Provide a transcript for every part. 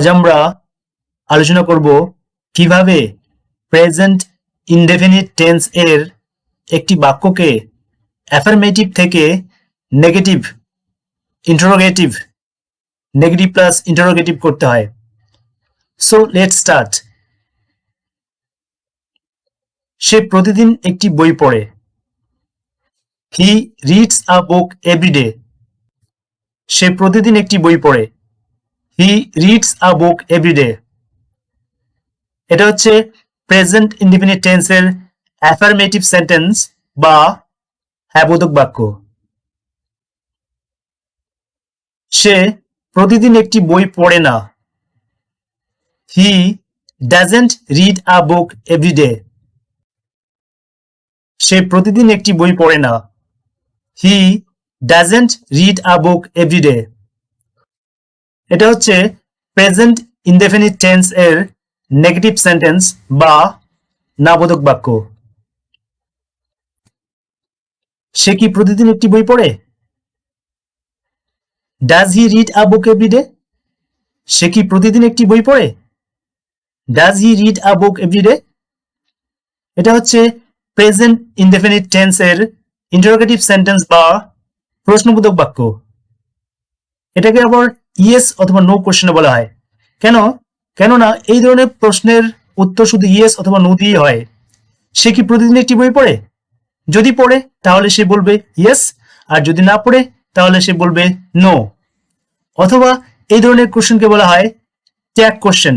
আজ আমরা আলোচনা করব কীভাবে প্রেজেন্ট ইনডেফিনিট টেন্স এর একটি বাক্যকে অ্যাফার্মেটিভ থেকে negative interrogative negative plus interrogative করতে হয়। সো লেট স্টার্ট সে প্রতিদিন একটি বই পড়ে। He reads a book everyday সে প্রতিদিন একটি বই পড়ে। He reads a book everyday এটা হচ্ছে প্রেজেন্ট ইনডিফিনিট টেন্সের অ্যাফার্মেটিভ সেন্টেন্স বা হ্যাবোধক বাক্য। সে প্রতিদিন একটি বই পড়ে না। He doesn't read a book everyday সে প্রতিদিন একটি বই পড়ে না। He doesn't read a book everyday এটা হচ্ছে প্রেজেন্ট ইনডেফিনিট টেন্স এর নেগেটিভ সেন্টেন্স বা নাবোধক বাক্য। সে কি প্রতিদিন একটি বই পড়ে? Does he read a book everyday সে কি প্রতিদিন একটি বই পড়ে? Does he read a book everyday এটা হচ্ছে প্রেজেন্ট ইনডেফিনিট টেন্স এর ইন্টারোগেটিভ সেন্টেন্স বা প্রশ্নবোধক বাক্য। এটাকে আবার ইয়েস অথবা নো কোশ্চেনে বলা হয়। কেন? কেননা এই ধরনের প্রশ্নের উত্তর শুধু ইয়েস অথবা নো দিয়ে হয়। সে কি প্রতিদিন একটি বই পড়ে? যদি পড়ে, তাহলে সে বলবে ইয়েস, আর যদি না পড়ে, তাহলে সে বলবে নো। অথবা এই ধরনের কোশ্চেনকে বলা হয় tag question.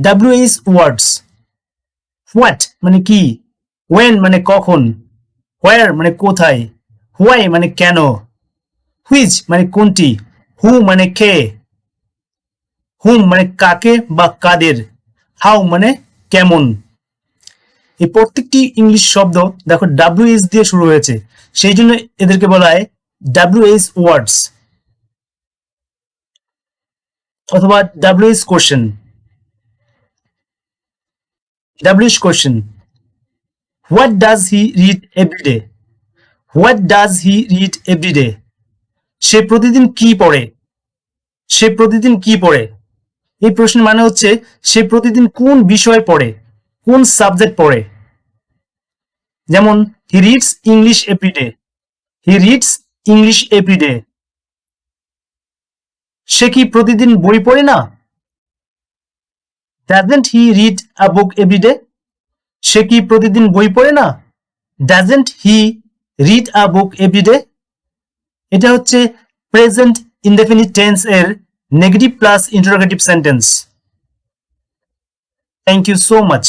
W H words what মানে কি? ওয়েন মানে কখন? হোয়ার মানে কোথায়? হোয়াই মানে কেন? হুইচ মানে কোনটি? হু মানে কে? হুম মানে কাকে বা কাদের? হাউ মানে কেমন? এই প্রত্যেকটি ইংলিশ শব্দ দেখো ডাব্লিউ এইচ দিয়ে শুরু হয়েছে। সেই জন্য এদেরকে বলা হয় ডাব্লিউ এইচ ওয়ার্ডস অথবা W H question W H question what does he read everyday what does he read everyday সে প্রতিদিন কি পড়ে? সে প্রতিদিন কি পড়ে? এই প্রশ্নের মানে হচ্ছে, সে প্রতিদিন কোন বিষয় পড়ে? কোন সাবজেক্ট পড়ে? যেমন he reads English everyday he reads English everyday সে কি প্রতিদিন বই পড়ে না? Doesn't he read a book everyday সে কি প্রতিদিন বই পড়ে না? Doesn't he read a book everyday এটা হচ্ছে প্রেজেন্ট ইনডেফিনিট টেন্স এর negative plus interrogative sentence thank you so much